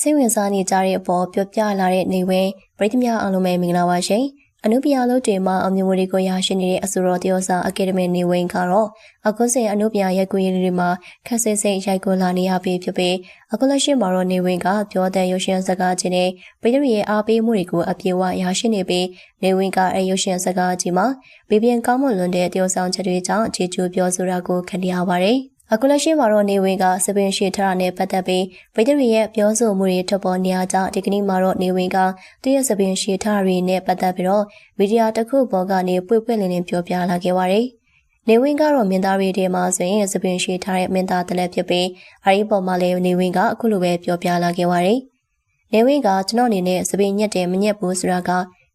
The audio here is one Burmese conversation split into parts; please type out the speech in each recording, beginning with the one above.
စိတ်ဝင်စားနေကြတဲ့အပေါ်ပြောပြလာတဲ့နေဝင်ပရိသတ်များအားလုံးပဲမင်္ဂလာပါရှင်။အနုပညာလို့တွေမှာအမျိုးမျိုးတွေကိုရရှိနေတဲ့အဆိုတော်တယောက်စာအကယ်ဒမီနေဝင်ကတော့အခုစဉ်အနုပညာရိုက်ကူးရေးတွေမှာခက်ဆဲဆဲရိုက်ကူးလာနေရပြီဖြစ်ပြီးအခုလက်ရှိမှာတော့နေဝင်ကပြောတဲ့ရုပ်ရှင်စကားချင်းနဲ့ပရိသတ်ရဲ့အားပေးမှုတွေကိုအပြေအဝရရှိနေပြီးနေဝင်ကအဲရုပ်ရှင်စကားကြီးမှာပြပြင်းကောင်းမွန်လွန်တဲ့တယောက်ဆောင်ချက်တွေကြောင့်အခြေကျပြောဆိုတာကိုခံရပါတယ်။ အခုလက်ရှိမှာတော့နေဝင်ကစပင်ရှိထရနဲ့ပတ်သက်ပြီးဗိဒရီရဲ့ပြောဆိုမှုတွေထွက်ပေါ်နေရကြောင်းဒီကနေ့မှာတော့နေဝင်ကသူ့ရဲ့စပင်ရှိထရတွေနဲ့ပတ်သက်ပြီးတော့ဗီဒီယိုတစ်ခုပေါ်ကနေပွေပွေလင်းလင်းပြောပြလာခဲ့ပါတယ်။နေဝင်ကတော့မင်းသားတွေထဲမှာဆိုရင်စပင်ရှိထားတဲ့မင်းသားတလည်းဖြစ်ပြီးအဲဒီပေါ်မှာလည်းနေဝင်ကအခုလိုပဲပြောပြလာခဲ့ပါတယ်။နေဝင်ကကျွန်တော်အနေနဲ့စပင်ညက်တယ်မညက်ဘူးဆိုတာက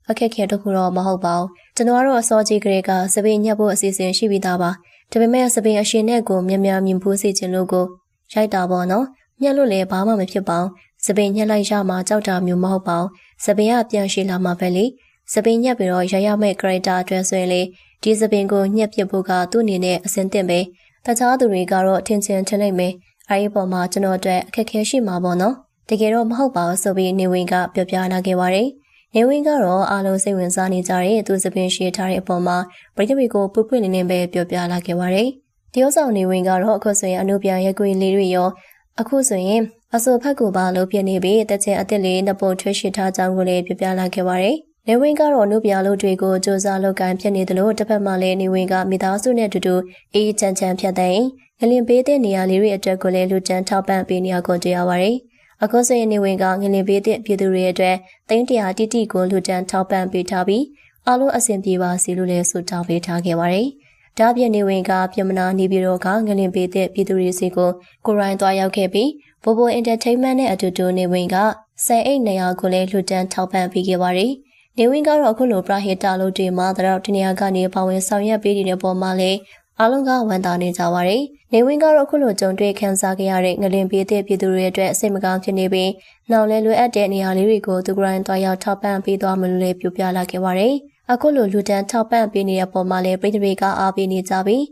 အခက်ခဲတခုတော့မဟုတ်ပါဘူး။ကျွန်တော်ကတော့အစောကြီးကလေးကစပင်ညက်ဖို့အစီအစဉ်ရှိပြီးသားပါ။ ဒါပေမဲ့စပင်အရှင်နဲ့ကိုမြမြမြင်ဖို့စီခြင်းလို့ကိုရိုက်တာပေါ့နော်ညှက်လို့လည်းဘာမှမဖြစ်ပါဘူးစပင်ညှက်လိုက်ရမှကြောက်တာမျိုးမဟုတ်ပါဘူးစပင်ကပြန်ရှိလာမှပဲလေစပင်ညှက်ပြီးတော့ရရမဲ့ character အတွက်ဆိုရင်လေဒီစပင်ကိုညှက်ပြဖို့ကသူ့အနေနဲ့အဆင်သင့်ပဲတခြားသူတွေကတော့ထင်ချင်ထင်နိုင်မယ်အဲဒီပုံမှာကျွန်တော်အတွက်အခက်အခဲရှိမှာပေါ့နော်တကယ်တော့မဟုတ်ပါဘူးဆိုပြီးနေဝင်ကပြောပြလာခဲ့ပါတယ်။ နေဝင်းကတော့အားလုံးစိတ်ဝင်စားနေကြတဲ့သူစပင်ရှိထားတဲ့အပေါ်မှာပရိသတ်ကိုပွပွလင်းလင်းပဲပြောပြလာခဲ့ပါတယ်။တရုတ်ဆောင်နေဝင်းကတော့အခုဆိုရင်အနုပြရက်ကွေးလေးတွေရောအခုဆိုရင်အဆိုဖက်ကိုပါလို့ပြနေပြီးတချင်အစ်စ်လေးနှစ်ပုတ်ထွေးရှိထားကြောင်းကိုလည်းပြပြလာခဲ့ပါတယ်။နေဝင်းကတော့နုပြလို့တွေကိုစူးစမ်းလုပ်ကိုင်ဖြစ်နေတယ်လို့တစ်ဖက်မှာလည်းနေဝင်းကမိသားစုနဲ့အတူတူအေးချမ်းချမ်းဖြတ်တဲ့ငလင်ပေးတဲ့နေရာလေးတွေအတွက်ကိုလည်းလူကျန်းထောက်ပံ့ပေးနေရကိုတွေ့ရပါတယ်။ အခုဆိုရင်နေဝင်ကငလင်ပေးတဲ့ပြည်သူတွေအတွက်တိန်းတရာတိတိကိုလူတန်းထောက်ပံ့ပေးထားပြီးအားလုံးအဆင်ပြေပါစေလို့လည်းဆုတောင်းပေးထားခဲ့ပါတယ်။ဒါပြင်နေဝင်ကပြမနာနေပြည်တော်ကငလင်ပေးတဲ့ပြည်သူတွေစီကိုကိုရိုင်းသွားရောက်ခဲ့ပြီးဘိုဘိုအင်တာထိန်မန့်နဲ့အတူတူနေဝင်ကဆယ်အိတ်နေရာကိုလည်းလူတန်းထောက်ပံ့ပေးခဲ့ပါတယ်။နေဝင်ကတော့အခုလိုပရဟိတလို့ဒီမှာတော့တနေရာကနေပါဝင်ဆောင်ရွက်ပေးနေတဲ့ပုံမှာလည်း အားလုံးကဝန်တာနေကြပါတယ်။နေဝင်းကတော့အခုလိုကြုံတွေ့ခံစားခဲ့ရတဲ့ငလင်ပေးတဲ့ပြည်သူတွေအတွက်စိတ်မကောင်းဖြစ်နေပြီးနောက်လဲလွယ်အပ်တဲ့နေရာလေးတွေကိုသူကရိုင်းတွားရောက်ထောက်ပံ့ပေးသွားမလို့လည်းပြပြလာခဲ့ပါတယ်။အခုလိုလူတန်းထောက်ပံ့ပေးနေတဲ့ပုံမှာလည်းပြည်သူတွေကအားပေးနေကြပြီး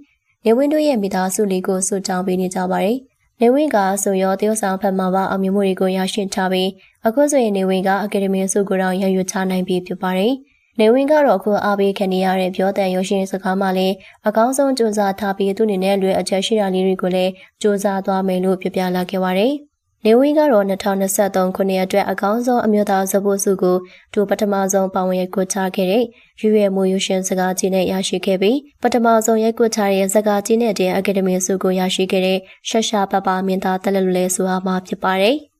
နေဝင်းတို့ရဲ့မိသားစုလေးကိုဆုတောင်းပေးနေကြပါတယ်။နေဝင်းကဆိုရောတယောက်ဆောင်ဖက်မှာပါအောင်မြင်မှုတွေကိုရရှိထားပြီးအခုဆိုရင်နေဝင်းကအကယ်ဒမီဆုကိုတော့ရယူချနိုင်ပြီဖြစ်ပါတယ်။ နေဝင်ကတော့အခုအားပေးခံနေရတဲ့ပြောတဲ့ရုပ်ရှင်စကားမှလည်းအကောင်းဆုံးစူးစမ်းထားပြီးသူအနေနဲ့လွယ်အချက်ရှိတာလေးတွေကိုလည်းစူးစမ်းသွားမယ်လို့ပြောပြလာခဲ့ပါတယ်။နေဝင်ကတော့2023ခုနှစ်အတွက်အကောင်းဆုံးအမျိုးသားဇဘိုစုကိုဒူပထမဆုံးပါဝင်ရိုက်ကူးချခဲ့တဲ့ရွရွမိုးရုရှင်စကားကြီးနဲ့ရရှိခဲ့ပြီးပထမဆုံးရိုက်ကူးချတဲ့စကားကြီးနဲ့တဲ့အကယ်ဒမီဆုကိုရရှိခဲ့တဲ့ရှက်ရှာပပမင်းသားတက်လက်လူလဲဆိုအားမှာဖြစ်ပါတယ်။